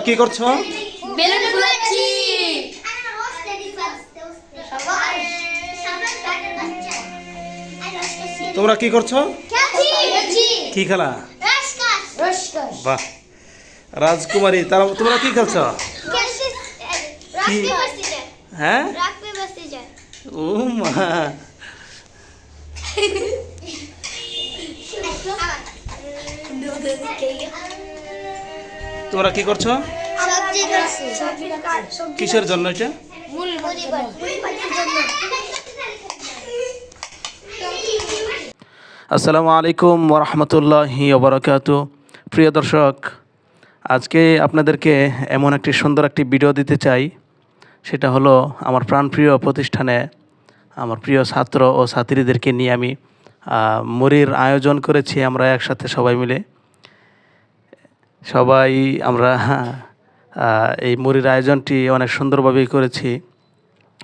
তোমরা কি করছ বেলুন ফুলাচ্ছি তোমরা কি করছ কি খেলা বাহ রাজকুমারী তারা তোমরা কি খেলছো হ্যাঁ ও মা তোমরা কি করছ? কিসের জন্য এটা? আসসালামু আলাইকুম ওরহমতুল্লাহি ওবরাকাত প্রিয় দর্শক আজকে আপনাদেরকে এমন একটি সুন্দর একটি ভিডিও দিতে চাই। সেটা হলো আমার প্রাণপ্রিয় প্রতিষ্ঠানে আমার প্রিয় ছাত্র ও ছাত্রীদেরকে নিয়ে আমি মুড়ির আয়োজন করেছি আমরা একসাথে সবাই মিলে। সবাই আমরা এই মুড়ির আয়োজনটি অনেক সুন্দরভাবেই করেছি।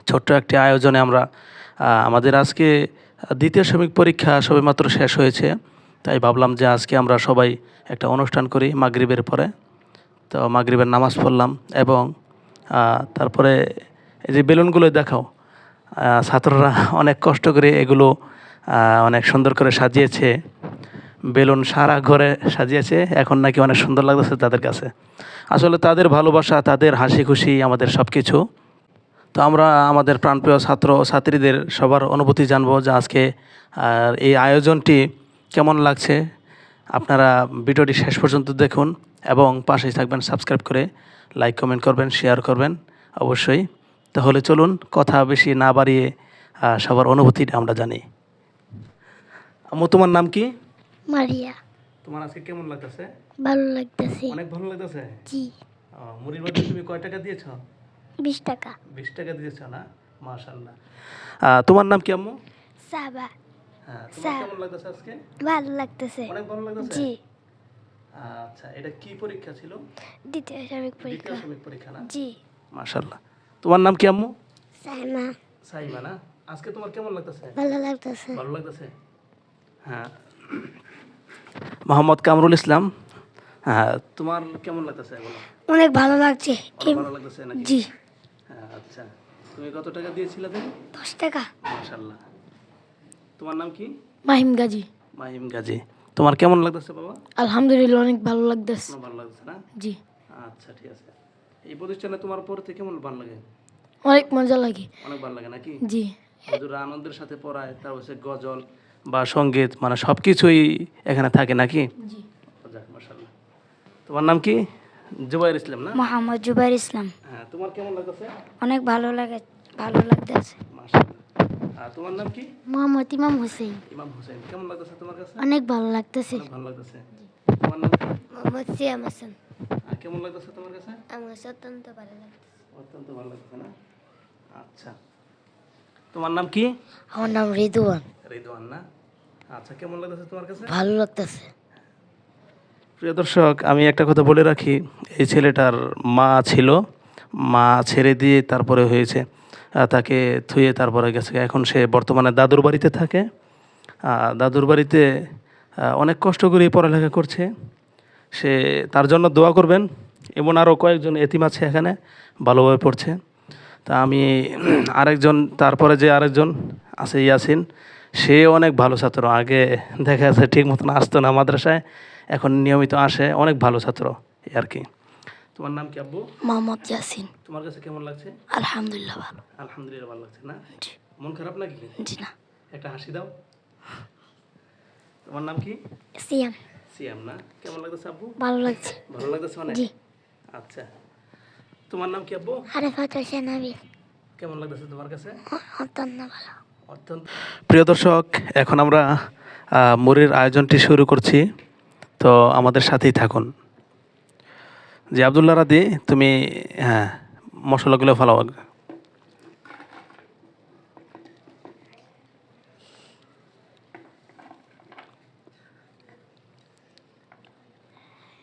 ছোট্ট একটি আয়োজনে আমরা আমাদের আজকে দ্বিতীয় শ্রমিক পরীক্ষা সবেমাত্র শেষ হয়েছে। তাই ভাবলাম যে আজকে আমরা সবাই একটা অনুষ্ঠান করি মাগরিবের পরে। তো মাগরিবের নামাজ পড়লাম এবং তারপরে এই যে বেলুনগুলো দেখাও ছাত্ররা অনেক কষ্ট করে এগুলো অনেক সুন্দর করে সাজিয়েছে। বেলুন সারা ঘরে সাজিয়েছে। এখন নাকি অনেক সুন্দর লাগতেছে তাদের কাছে। আসলে তাদের ভালোবাসা, তাদের হাসি খুশি আমাদের সব কিছু তো আমরা আমাদের প্রাণপ্রিয় ছাত্র ছাত্রীদের সবার অনুভূতি জানব যে আজকে, আর এই আয়োজনটি কেমন লাগছে। আপনারা ভিডিওটি শেষ পর্যন্ত দেখুন এবং পাশেই থাকবেন, সাবস্ক্রাইব করে লাইক, কমেন্ট করবেন, শেয়ার করবেন অবশ্যই। তাহলে চলুন কথা বেশি না বাড়িয়ে সবার অনুভূতিটা আমরা জানি। আম্মু, তোমার নাম কি? মারিয়া। তোমার আজকে কেমন লাগতেছে? ভালো লাগতেছে। অনেক ভালো লাগতেছে? জি। মুড়ির মধ্যে তুমি কয় টাকা দিয়েছ? বিশ টাকা। বিশ টাকা দিয়েছ না? মাশাল্লাহ তোমার নাম কি আম্মু? সাবা। হ্যাঁ। কেমন লাগতেছে আজকে? ভালো লাগতেছে। অনেক ভালো লাগতেছে? জি। আচ্ছা এটা কি পরীক্ষা ছিল? দ্বিতীয় দ্বিতীয় পরীক্ষা। শ্রমিক পরীক্ষা না? জি। মাশাল্লাহ তোমার নাম কি আম্মু? সাইমা। সাইমা না? আজকে তোমার কেমন লাগতেছে? ভালো লাগতেছে। ভালো লাগতেছে? হ্যাঁ। মোহাম্মদ কামরুল ইসলাম। হ্যাঁ তোমার কেমন লাগতেছে অনেক ভালো লাগছে। ভালো লাগতেছে নাকি? জি। হ্যাঁ আচ্ছা। তুমি কত টাকা দিয়েছিলে তুমি দশ টাকা। মাশাল্লাহ তোমার নাম কি? মাহিম গাজী। মাহিম গাজী। তোমার কেমন লাগতেছে বাবা? আলহামদুলিল্লাহ অনেক ভালো লাগতেছে। ভালো লাগতেছে না? জি। আচ্ছা ঠিক আছে। এই প্রতিষ্ঠানে তোমার পড়তে কেমন ভালো লাগে? অনেক মজা লাগে। অনেক ভালো লাগে নাকি? জি। হুজুরা আনন্দের সাথে পড়ায় তার হচ্ছে গজল বা সংগীত মানে সব কিছুই এখানে থাকে নাকি? জি। তোমার নাম কি? জুবাইর ইসলাম না? মোহাম্মদ জুবাইর ইসলাম। হ্যাঁ তোমার কেমন লাগতেছে? অনেক ভালো লাগে ভালো লাগতেছে। আর তোমার নাম কি? মোহাম্মদ ইমাম হোসেন। ইমাম হোসেন। কেমন লাগতেছে তোমার কাছে? অনেক ভালো লাগতেছে। ভালো লাগতেছে। তোমার নাম মোহাম্মদ সিয়াম হাসান। আর কেমন লাগতেছে তোমার কাছে? আমার অত্যন্ত ভালো লাগতেছে। অত্যন্ত ভালো লাগতেছে না? আচ্ছা। তোমার নাম কি? আমার নাম রিদুয়ান রিদওয়ান না? আচ্ছা কেমন লাগতেছে তোমার কাছে? ভালো লাগতেছে। প্রিয় দর্শক আমি একটা কথা বলে রাখি। এই ছেলেটার মা ছিল। মা ছেড়ে দিয়ে তারপরে হয়েছে। তাকে থুয়ে তারপরে গেছে। এখন সে বর্তমানে দাদুর বাড়িতে থাকে। দাদুর বাড়িতে অনেক কষ্ট করে পড়ালেখা করছে। সে তার জন্য দোয়া করবেন। এমন আরও কয়েকজন এতিম আছে এখানে। ভালোভাবে পড়ছে। তা আমি আরেকজন তারপরে যে আরেকজন আছে ইয়াসিন সে অনেক ভালো ছাত্র। আগে দেখা যাচ্ছে ঠিক মতন আসতো না মাদ্রাসায় এখন নিয়মিত আসে অনেক ভালো ছাত্র আর কি। তোমার নাম কি আব্বু? মোহাম্মদ ইয়াসিন। তোমার কাছে কেমন লাগছে? আলহামদুলিল্লাহ ভালো। আলহামদুলিল্লাহ ভালো লাগছে না? মন খারাপ নাকি? জি না। একটা হাসি দাও। তোমার নাম কি? সিয়াম। সিয়াম না? কেমন লাগতেছে আব্বু? ভালো লাগছে। ভালো লাগতেছে অনেক জি। আচ্ছা। তোমার নাম কি আব্বু? আরেফাত হোসেন আবির কেমন লাগতেছে তোমার কাছে? অত্যন্ত ভালো। অত্যন্ত। প্রিয় দর্শক এখন আমরা মুড়ির আয়োজনটি শুরু করছি। তো আমাদের সাথেই থাকুন। জি আবদুল্লাহ রাদি তুমি হ্যাঁ মশলাগুলো ফেলাও।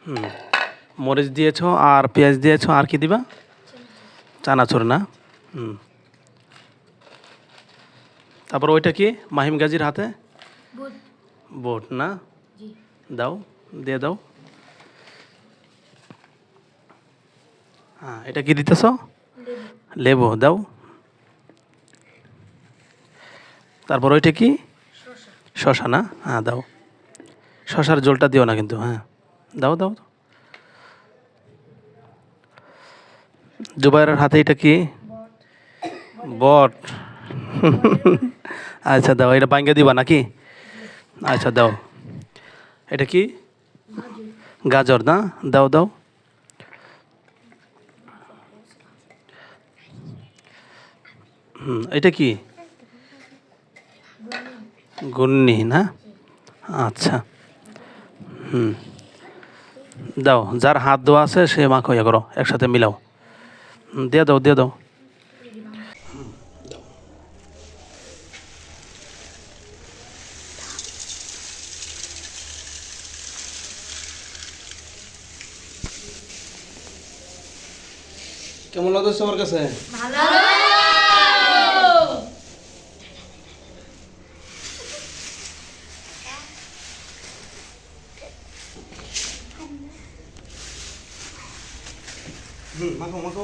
হুম। মরিচ দিয়েছ আর পেঁয়াজ দিয়েছ আর কি দিবা? চানাচুর না? হুম। তারপর ওইটা কি? মাহিম গাজীর হাতে? বোট। না? দাও দিয়ে দাও। হ্যাঁ এটা কি দিতেছ? লেবু। দাও। তারপর ওইটা কি? শশা না? হ্যাঁ দাও। শশার জলটা দিও না কিন্তু হ্যাঁ। দাও দাও। জুবাইরের হাতে এটা কি? বট। আচ্ছা দাও, এটা বাঙ্গা দিবা নাকি? আচ্ছা দাও। এটা কি? গাজর, না? দাও দাও। হুম, এটা কি? গুন্নি না? আচ্ছা। হুম। দাও, যার হাত ধোয়া আছে, সে মাখো ইয়ে করো, একসাথে মিলাও। দিয়ে দাও দিয়ে দাও। কেমন লাগছে আমার কাছে? মাখো মাখো।